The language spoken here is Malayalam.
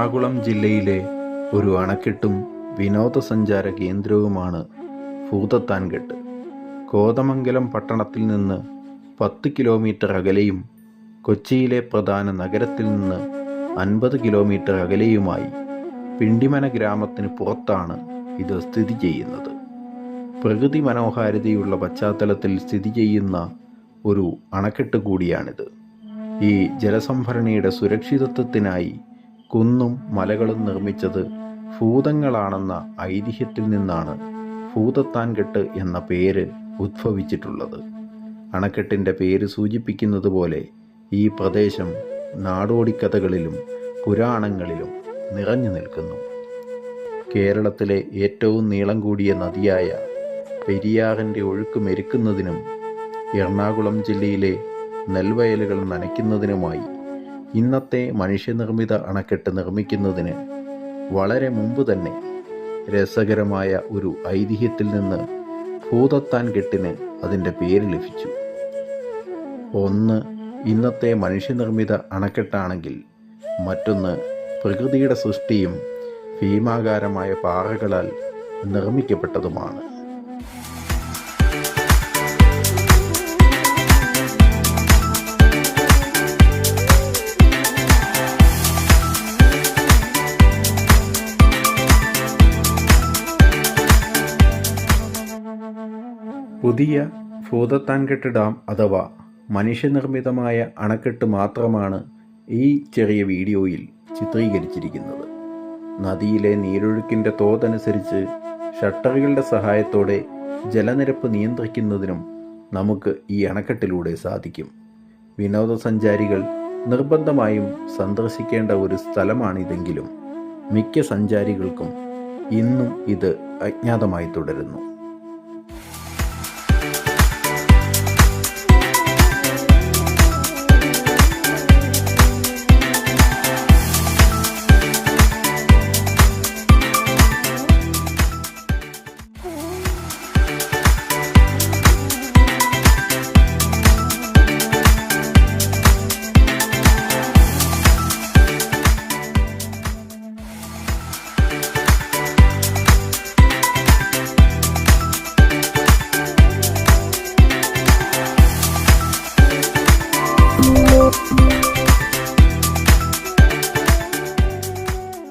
എറണാകുളം ജില്ലയിലെ ഒരു അണക്കെട്ടും വിനോദസഞ്ചാര കേന്ദ്രവുമാണ് ഭൂതത്താൻകെട്ട്. കോതമംഗലം പട്ടണത്തിൽ നിന്ന് പത്ത് കിലോമീറ്റർ അകലെയും കൊച്ചിയിലെ പ്രധാന നഗരത്തിൽ നിന്ന് അൻപത് കിലോമീറ്റർ അകലെയുമായി പിണ്ടിമന ഗ്രാമത്തിന് പുറത്താണ് ഇത് സ്ഥിതി ചെയ്യുന്നത്. പ്രകൃതി മനോഹാരിതയുള്ള പശ്ചാത്തലത്തിൽ സ്ഥിതി ചെയ്യുന്ന ഒരു അണക്കെട്ട് കൂടിയാണിത്. ഈ ജലസംഭരണിയുടെ സുരക്ഷിതത്വത്തിനായി കുന്നും മലകളും നിർമ്മിച്ചത് ഭൂതങ്ങളാണെന്ന ഐതിഹ്യത്തിൽ നിന്നാണ്. ഭൂതത്താൻകെട്ട് എന്ന പേര് ഉദ്ഭവിച്ചിട്ടുള്ളത് അണക്കെട്ടിന്റെ പേര് സൂചിപ്പിക്കുന്നത് പോലെ ഈ പ്രദേശം നാടോടിക്കഥകളിലും പുരാണങ്ങളിലും നിറഞ്ഞു നിൽക്കുന്നു. കേരളത്തിലെ ഏറ്റവും നീളം കൂടിയ നദിയായ പെരിയാറിന്റെ ഒഴുക്ക് മെരുക്കുന്നതിനും എറണാകുളം ജില്ലയിലെ നെൽവയലുകൾ നനയ്ക്കുന്നതിനുമായി ഇന്നത്തെ മനുഷ്യനിർമ്മിത അണക്കെട്ട് നിർമ്മിക്കുന്നതിന് വളരെ മുമ്പ് തന്നെ രസകരമായ ഒരു ഐതിഹ്യത്തിൽ നിന്ന് ഭൂതത്താൻ കെട്ടിന് അതിന്റെ പേര് ലഭിച്ചു. ഒന്ന് ഇന്നത്തെ മനുഷ്യനിർമ്മിത അണക്കെട്ടാണെങ്കിൽ മറ്റൊന്ന് പ്രകൃതിയുടെ സൃഷ്ടിയും ഭീമാകാരമായ പാറകളാൽ നിർമ്മിക്കപ്പെട്ടതുമാണ്. പുതിയ ഭൂതത്താൻകെട്ട് ഡാം അഥവാ മനുഷ്യനിർമ്മിതമായ അണക്കെട്ട് മാത്രമാണ് ഈ ചെറിയ വീഡിയോയിൽ ചിത്രീകരിച്ചിരിക്കുന്നത്. നദിയിലെ നീരൊഴുക്കിന്റെ തോതനുസരിച്ച് ഷട്ടറുകളുടെ സഹായത്തോടെ ജലനിരപ്പ് നിയന്ത്രിക്കുന്നതിനും നമുക്ക് ഈ അണക്കെട്ടിലൂടെ സാധിക്കും. വിനോദസഞ്ചാരികൾ നിർബന്ധമായും സന്ദർശിക്കേണ്ട ഒരു സ്ഥലമാണിതെങ്കിലും മിക്ക സഞ്ചാരികൾക്കും ഇന്നും ഇത് അജ്ഞാതമായി തുടരുന്നു.